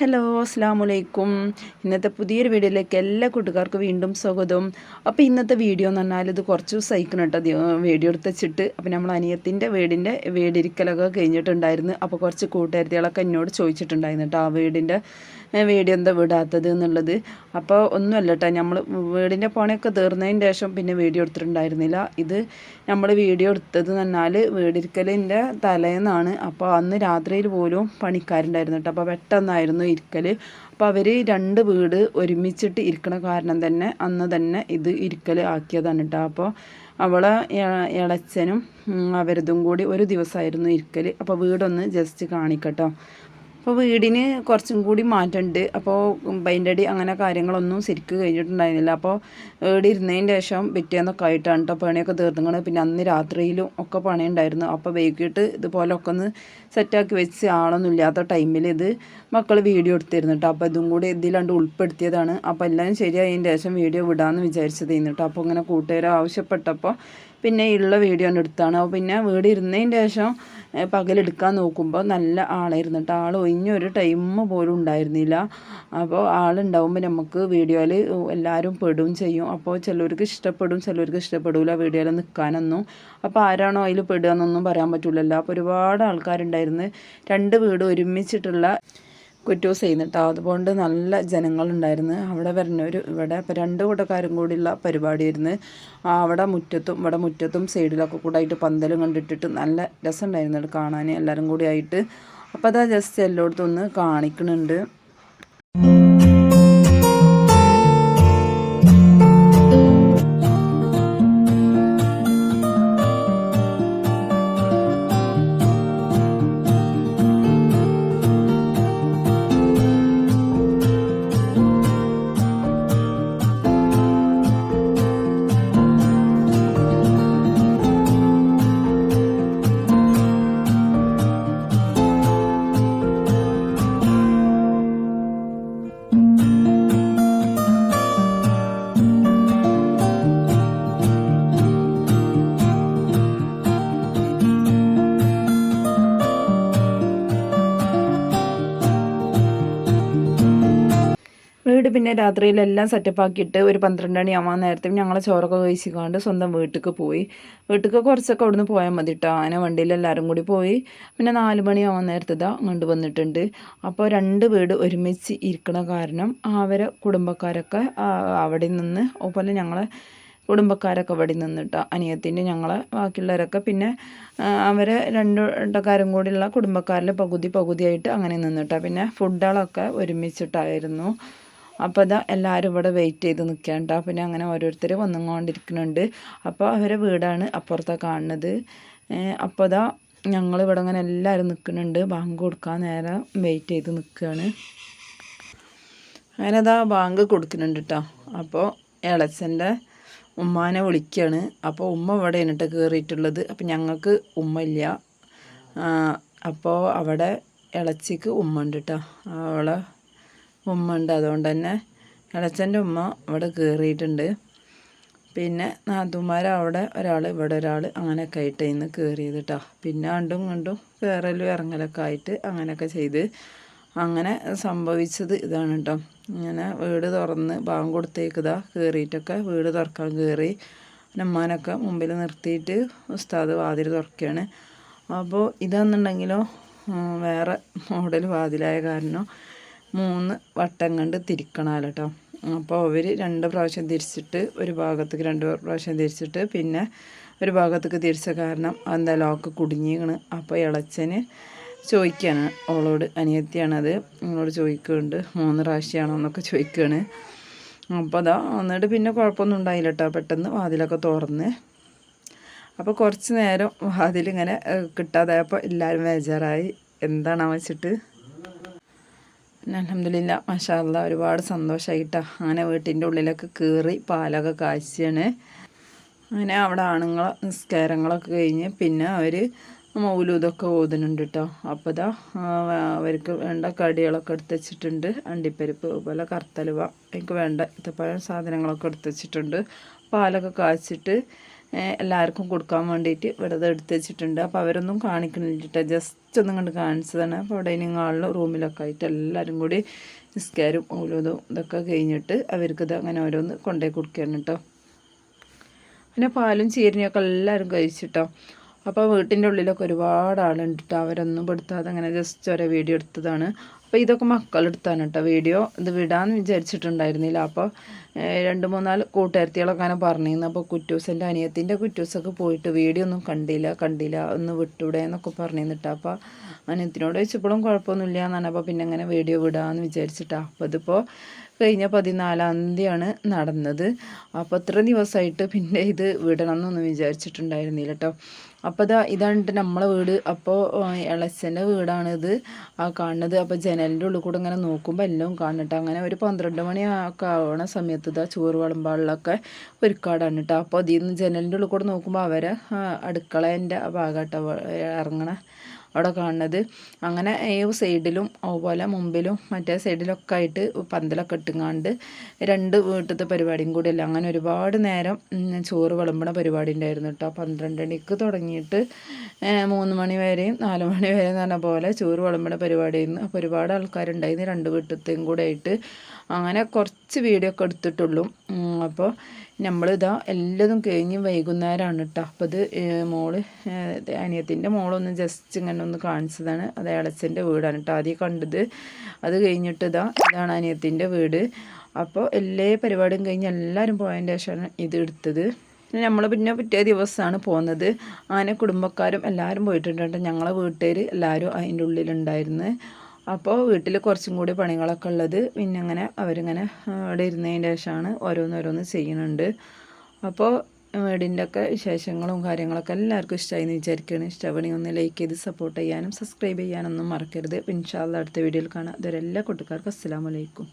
Hello അസ്സാം വലൈക്കും ഇന്നത്തെ പുതിയൊരു വീഡിയോയിലേക്ക് എല്ലാ കൂട്ടുകാർക്കും വീണ്ടും സ്വാഗതം. അപ്പോൾ ഇന്നത്തെ വീഡിയോ എന്ന് പറഞ്ഞാൽ ഇത് കുറച്ച് ദിവസം കേട്ടോ. വീഡിയോ എടുത്ത് വെച്ചിട്ട് അപ്പോൾ നമ്മൾ അനിയത്തിന്റെ വീടിന്റെ വീടിരിക്കലൊക്കെ കഴിഞ്ഞിട്ടുണ്ടായിരുന്നു. അപ്പോൾ കുറച്ച് കൂട്ടുകാരികളൊക്കെ എന്നോട് ചോദിച്ചിട്ടുണ്ടായിരുന്നു കേട്ടോ ആ വീടിന്റെ വീഡിയോ എന്താ വിടാത്തത് എന്നുള്ളത്. അപ്പോൾ ഒന്നുമല്ല കേട്ടോ നമ്മൾ വീടിന്റെ പണിയൊക്കെ തീർന്നതിന് ശേഷം പിന്നെ വീഡിയോ എടുത്തിട്ടുണ്ടായിരുന്നില്ല. ഇത് നമ്മൾ വീഡിയോ എടുത്തത് എന്ന് പറഞ്ഞാൽ വീടിരിക്കലിന്റെ തലേന്നാണ്. അപ്പോൾ അന്ന് രാത്രിയിൽ പോലും പണിക്കാരുണ്ടായിരുന്നു കേട്ടോ. അപ്പോൾ പെട്ടെന്നായിരുന്നു ഇരിക്കൽ അപ്പോൾ അവർ രണ്ട് വീട് ഒരുമിച്ചിട്ട് ഇരിക്കണ കാരണം തന്നെ അന്ന് തന്നെ ഇത് ഇരിക്കൽ ആക്കിയതാണ് കേട്ടോ അപ്പോൾ അവളെ ഇളച്ചനും അവരതും കൂടി ഒരു ദിവസമായിരുന്നു ഇരിക്കൽ അപ്പോൾ വീടൊന്ന് ജസ്റ്റ് കാണിക്കട്ടോ. അപ്പോൾ വീടിന് കുറച്ചും കൂടി മാറ്റമുണ്ട് അപ്പോൾ പെയിന്റടി അങ്ങനെ കാര്യങ്ങളൊന്നും ശരിക്ക് കഴിഞ്ഞിട്ടുണ്ടായിരുന്നില്ല. അപ്പോൾ വീടിരുന്നതിന്റെ ശേഷം പിറ്റേന്നൊക്കെ ആയിട്ടാണ് കേട്ടോ പണിയൊക്കെ തീർന്നുകൊണ്ട് പിന്നെ അന്ന് രാത്രിയിലും ഒക്കെ പണിയുണ്ടായിരുന്നു. അപ്പോൾ വൈകിട്ട് ഇതുപോലെ ഒക്കെ ഒന്ന് സെറ്റാക്കി വെച്ച് ആളൊന്നും ഇല്ലാത്ത ടൈമിൽ ഇത് മക്കൾ വീഡിയോ എടുത്തിരുന്നു കേട്ടോ അപ്പോൾ ഇതും കൂടി ഇതിലാണ്ട് ഉൾപ്പെടുത്തിയതാണ്. അപ്പോൾ എല്ലാം ശരിയായതിന്റെ ശേഷം വീഡിയോ വിടാമെന്ന് വിചാരിച്ചത് കേട്ടോ അപ്പോൾ ഇങ്ങനെ കൂട്ടുകാർ ആവശ്യപ്പെട്ടപ്പോൾ പിന്നെ ഉള്ള വീഡിയോ എടുത്താണ്. അപ്പോൾ പിന്നെ വീട് ഇരുന്നതിന് ശേഷം പകലെടുക്കാൻ നോക്കുമ്പോൾ നല്ല ആളായിരുന്നു കേട്ടോ. ആൾ ഒഴിഞ്ഞൊരു ടൈം പോലും ഉണ്ടായിരുന്നില്ല. അപ്പോൾ ആളുണ്ടാവുമ്പോൾ നമുക്ക് വീഡിയോയിൽ എല്ലാവരും പെടും ചെയ്യും. അപ്പോൾ ചിലർക്ക് ഇഷ്ടപ്പെടും ചിലർക്ക് ഇഷ്ടപ്പെടില്ല വീഡിയോയിൽ നിൽക്കാനൊന്നും അപ്പോൾ ആരാണോ അതിൽ പെടുക എന്നൊന്നും പറയാൻ പറ്റില്ലല്ലോ അപ്പോൾ ഒരുപാട് ആൾക്കാരുണ്ടായിരുന്നു. രണ്ട് വീട് ഒരുമിച്ചിട്ടുള്ള കുറ്റൂസ് ചെയ്യുന്നുട്ടോ. അതുകൊണ്ട് നല്ല ജനങ്ങളുണ്ടായിരുന്നു. അവിടെ വരുന്നവർ ഇവിടെ ഇപ്പോൾ രണ്ട് കൂട്ടക്കാരും കൂടിയുള്ള പരിപാടിയായിരുന്നു. അവിടെ മുറ്റത്തും ഇവിടെ മുറ്റത്തും സൈഡിലൊക്കെ കൂടെ ആയിട്ട് പന്തലും കണ്ടിട്ടിട്ട് നല്ല രസമുണ്ടായിരുന്നു. കാണാൻ എല്ലാവരും കൂടി ആയിട്ട്. അപ്പോൾ അതാ ജസ്റ്റ് എല്ലായിടത്തും ഒന്ന് കാണിക്കുന്നുണ്ട്. വീട് പിന്നെ രാത്രിയിലെല്ലാം സെറ്റപ്പാക്കിയിട്ട് ഒരു പന്ത്രണ്ട് മണി ആവാൻ നേരത്തെ ഞങ്ങൾ ചോറൊക്കെ കഴിച്ചിക്കാണ്ട് സ്വന്തം വീട്ടിലേക്ക് പോയി. വീട്ടിലേക്ക് കുറച്ചൊക്കെ അവിടുന്ന് പോയാൽ മതി കേട്ടോ അങ്ങനെ വണ്ടിയിൽ എല്ലാവരും കൂടി പോയി. പിന്നെ നാല് മണിയാവാൻ നേരത്തെ ഇതാ അങ്ങോട്ട് വന്നിട്ടുണ്ട്. അപ്പോൾ രണ്ട് വീട് ഒരുമിച്ച് ഇരിക്കണ കാരണം അവരെ കുടുംബക്കാരൊക്കെ അവിടെ നിന്ന് അതുപോലെ ഞങ്ങളെ കുടുംബക്കാരൊക്കെ ഇവിടെ നിന്നിട്ടോ അനിയത്തിന്റെ ഞങ്ങളെ ബാക്കിയുള്ളവരൊക്കെ പിന്നെ അവരെ രണ്ട് കൂടിയുള്ള കുടുംബക്കാരിൽ പകുതി പകുതിയായിട്ട് അങ്ങനെ നിന്നിട്ടാണ് പിന്നെ ഫുഡുകളൊക്കെ ഒരുമിച്ചിട്ടായിരുന്നു. അപ്പോൾ അതാ എല്ലാവരും ഇവിടെ വെയിറ്റ് ചെയ്ത് നിൽക്കേണ്ട. പിന്നെ അങ്ങനെ ഓരോരുത്തർ വന്നുകൊണ്ടിരിക്കുന്നുണ്ട് അപ്പോൾ അവരെ വീടാണ് അപ്പുറത്തെ കാണുന്നത്. അപ്പോൾ അതാ ഞങ്ങളിവിടെ അങ്ങനെ എല്ലാവരും നിൽക്കുന്നുണ്ട് ബാങ്ക് കൊടുക്കാൻ നേരം വെയിറ്റ് ചെയ്ത് നിൽക്കുകയാണ് അങ്ങനെ അതാ ബാങ്ക് കൊടുക്കുന്നുണ്ട് കേട്ടോ അപ്പോൾ ഇളച്ചന്റെ ഉമ്മാനെ വിളിക്കുകയാണ് അപ്പോൾ ഉമ്മ ഇവിടെ എന്നിട്ട് കയറിയിട്ടുള്ളത് അപ്പോൾ ഞങ്ങൾക്ക് ഉമ്മ ഇല്ല. അപ്പോൾ അവിടെ ഇളച്ചിക്ക് ഉമ്മ ഉണ്ട് കേട്ടോ അവളെ ഉമ്മ ഉണ്ട് അതുകൊണ്ട് തന്നെ ഇളച്ചന്റെ ഉമ്മ അവിടെ കയറിയിട്ടുണ്ട്. പിന്നെ നാത്തുമാർ അവിടെ ഒരാൾ ഇവിടെ ഒരാൾ അങ്ങനെയൊക്കെ ആയിട്ട് ഇന്ന് കയറിയത് കേട്ടോ പിന്നെ കണ്ടും കണ്ടും കയറലും ഇറങ്ങലൊക്കെ ആയിട്ട് അങ്ങനെയൊക്കെ ചെയ്ത് അങ്ങനെ സംഭവിച്ചത് ഇതാണ് കേട്ടോ ഇങ്ങനെ വീട് തുറന്ന് ബാങ്ക് കൊടുത്തേക്കതാ കയറിയിട്ടൊക്കെ വീട് തുറക്കാൻ കയറി ഉമ്മാനൊക്കെ മുമ്പിൽ നിർത്തിയിട്ട് ഉസ്താദ് വാതിൽ തുറക്കുകയാണ്. അപ്പോൾ ഇതാണെന്നുണ്ടെങ്കിലോ വേറെ മോഡൽ വാതിലായ കാരണം മൂന്ന് വട്ടം കണ്ട് തിരിക്കണമല്ലോ കേട്ടോ അപ്പോൾ അവർ രണ്ട് പ്രാവശ്യം തിരിച്ചിട്ട് ഒരു ഭാഗത്തേക്ക് രണ്ട് പ്രാവശ്യം തിരിച്ചിട്ട് പിന്നെ ഒരു ഭാഗത്തേക്ക് തിരിച്ച കാരണം എന്താ ലോക്ക് കുടുങ്ങിയാണ് അപ്പോൾ ഇളച്ചന് ചോദിക്കുകയാണ് അവളോട് അനിയത്തിയാണത്. അവളോട് ചോദിക്കുന്നുണ്ട് മൂന്ന് പ്രാവശ്യമാണോ എന്നൊക്കെ ചോദിക്കുകയാണ് അപ്പോൾ അതാ എന്നിട്ട് പിന്നെ കുഴപ്പമൊന്നും ഉണ്ടായില്ല കേട്ടോ പെട്ടെന്ന് വാതിലൊക്കെ തുറന്ന്. അപ്പോൾ കുറച്ച് നേരം വാതിലിങ്ങനെ കിട്ടാതായപ്പോൾ എല്ലാവരും ബേജാറായി. എന്താണോ വെച്ചിട്ട് അലഹമില്ല മഷാല്ല ഒരുപാട് സന്തോഷമായിട്ടാ അങ്ങനെ വീട്ടിന്റെ ഉള്ളിലൊക്കെ കയറി പാലൊക്കെ കാശിയാണ് അങ്ങനെ അവിടെ ആണുങ്ങൾ നിസ്കാരങ്ങളൊക്കെ കഴിഞ്ഞ് പിന്നെ അവർ മൗലൂതൊക്കെ ഓതുന്നുണ്ട് കേട്ടോ അപ്പോൾ ഇതാ അവർക്ക് വേണ്ട കടികളൊക്കെ എടുത്ത് വെച്ചിട്ടുണ്ട്. അണ്ടിപ്പരിപ്പ് അതുപോലെ കറുത്തലുവ എനിക്ക് വേണ്ട ഇത്തപ്പഴം സാധനങ്ങളൊക്കെ എടുത്ത് വെച്ചിട്ടുണ്ട്. പാലൊക്കെ കാച്ചിട്ട് എല്ലാവർക്കും കൊടുക്കാൻ വേണ്ടിയിട്ട് ഇത് എടുത്ത് വെച്ചിട്ടുണ്ട്. അപ്പോൾ അവരൊന്നും കാണിക്കണില്ല ജസ്റ്റ് ഒന്നും കണ്ട് കാണിച്ചതാണ്. അപ്പോൾ ഡൈനിങ് ഹാളിലും റൂമിലൊക്കെ ആയിട്ട് എല്ലാവരും കൂടി നിസ്കാരും ഓരോന്നും ഇതൊക്കെ കഴിഞ്ഞിട്ട് അവർക്കിത് അങ്ങനെ ഓരോന്ന് കൊണ്ടേ കൊടുക്കുകയാണ് കേട്ടോ പിന്നെ പാലും ചീരനെയൊക്കെ എല്ലാവരും കഴിച്ചിട്ടോ അപ്പോൾ വീട്ടിന്റെ ഉള്ളിലൊക്കെ ഒരുപാട് ആളുണ്ട് കേട്ടോ അവരൊന്നും പെടുത്താതെ അങ്ങനെ ജസ്റ്റ് ഒരേ വീഡിയോ എടുത്തതാണ്. അപ്പോൾ ഇതൊക്കെ മക്കളെടുത്താണ് കേട്ടോ വീഡിയോ ഇത് വിടാമെന്ന് വിചാരിച്ചിട്ടുണ്ടായിരുന്നില്ല. അപ്പോൾ രണ്ട് മൂന്നാൽ കൂട്ടുകാരത്തികളൊക്കെ അങ്ങനെ പറഞ്ഞിരുന്നു. അപ്പോൾ കുറ്റൂസിന്റെ അനിയത്തിന്റെ കുറ്റൂസൊക്കെ പോയിട്ട് വീഡിയോ ഒന്നും കണ്ടില്ല കണ്ടില്ല ഒന്ന് വിട്ടൂടെ എന്നൊക്കെ പറഞ്ഞിരുന്നിട്ട്. അപ്പോൾ അനിയത്തിനോട് വെച്ചപ്പോഴും കുഴപ്പമൊന്നുമില്ല എന്നാണ് അപ്പോൾ പിന്നെ അങ്ങനെ വീഡിയോ വിടാമെന്ന് വിചാരിച്ചിട്ടാണ് അപ്പോൾ ഇതിപ്പോൾ കഴിഞ്ഞ പതിനാലാം തീയതിയാണ് നടന്നത്. അപ്പോൾ അത്ര ദിവസമായിട്ട് പിന്നെ ഇത് വിടണം എന്നൊന്നും വിചാരിച്ചിട്ടുണ്ടായിരുന്നില്ല കേട്ടോ അപ്പോൾ ഇതാ ഇതാണ് നമ്മളെ വീട്. അപ്പോൾ ഇളച്ചന്റെ വീടാണിത് ആ കാണുന്നത്. അപ്പോൾ ജനലിന്റെ ഉള്ളിൽ കൂടെ ഇങ്ങനെ നോക്കുമ്പോൾ എല്ലാം കാണട്ടോ അങ്ങനെ ഒരു പന്ത്രണ്ട് മണി ഒക്കെ ആവണ സമയത്ത് ഇതാ ചോറ് വിളമ്പാളിലൊക്കെ ഒരുക്കാടാണ് കേട്ടോ അപ്പോൾ അതിൽ നിന്ന് ജനലിന്റെ ഉള്ളിൽ കൂടെ നോക്കുമ്പോൾ അവരെ അടുക്കളേന്റെ ഭാഗമായിട്ടോ ഇറങ്ങണ അവിടെ കാണുന്നത്. അങ്ങനെ ഈ സൈഡിലും അതുപോലെ മുമ്പിലും മറ്റേ സൈഡിലൊക്കെ ആയിട്ട് പന്തലൊക്കെ ഇട്ടുങ്ങാണ്ട് രണ്ട് വീട്ടിലത്തെ പരിപാടിയും കൂടിയല്ല അങ്ങനെ ഒരുപാട് നേരം ചോറ് വിളമ്പണ പരിപാടി ഉണ്ടായിരുന്നു കേട്ടോ പന്ത്രണ്ട് മണിക്ക് തുടങ്ങിയിട്ട് മൂന്ന് മണി വരെയും നാല് മണി വരെയും എന്ന് പറഞ്ഞ പോലെ ചോറ് വിളമ്പണ പരിപാടിയായിരുന്നു. അപ്പോൾ ഒരുപാട് ആൾക്കാരുണ്ടായിരുന്നു. രണ്ട് വീട്ടത്തെയും കൂടെ ആയിട്ട് അങ്ങനെ കുറച്ച് വീഡിയോ ഒക്കെ എടുത്തിട്ടുള്ളൂ. അപ്പോൾ നമ്മളിതാ എല്ലതും കഴിഞ്ഞ് വൈകുന്നേരമാണ് കേട്ടോ അപ്പോൾ ഇത് മോൾ അനിയത്തിന്റെ മോളൊന്ന് ജസ്റ്റ് ഇങ്ങനെ ഒന്ന് കാണിച്ചതാണ്. അത് ഇളച്ചന്റെ വീടാണ് കേട്ടോ ആദ്യം കണ്ടത്. അത് കഴിഞ്ഞിട്ട് ഇതാ ഇതാണ് അനിയത്തിന്റെ വീട്. അപ്പോൾ എല്ലാ പരിപാടിയും കഴിഞ്ഞ് എല്ലാവരും പോയതിന്റെ ശേഷമാണ് ഇത് എടുത്തത്. നമ്മൾ പിന്നെ പിറ്റേ ദിവസമാണ് പോകുന്നത് ആനെ കുടുംബക്കാരും എല്ലാവരും പോയിട്ടുണ്ട് ഞങ്ങളെ വീട്ടുകാർ എല്ലാവരും അതിന്റെ ഉള്ളിലുണ്ടായിരുന്നു. അപ്പോൾ വീട്ടിൽ കുറച്ചും കൂടി പണികളൊക്കെ ഉള്ളത്. പിന്നെ അങ്ങനെ അവരിങ്ങനെ അവിടെ ഇരുന്നതിന്റെ ശേഷമാണ് ഓരോന്നോരോന്ന് ചെയ്യുന്നുണ്ട്. അപ്പോൾ വീടിന്റെ ഒക്കെ വിശേഷങ്ങളും കാര്യങ്ങളൊക്കെ എല്ലാവർക്കും ഇഷ്ടമായി എന്ന് വിചാരിക്കുകയാണ് ഇഷ്ടപ്പെടുകയും ഒന്ന് ലൈക്ക് ചെയ്ത് സപ്പോർട്ട് ചെയ്യാനും സബ്സ്ക്രൈബ് ചെയ്യാനൊന്നും മറക്കരുത്. ഇൻഷാല്ല അടുത്ത വീഡിയോയിൽ കാണാം. ഇതുവരെ എല്ലാ കൂട്ടുകാർക്കും അസ്സാം വലൈക്കും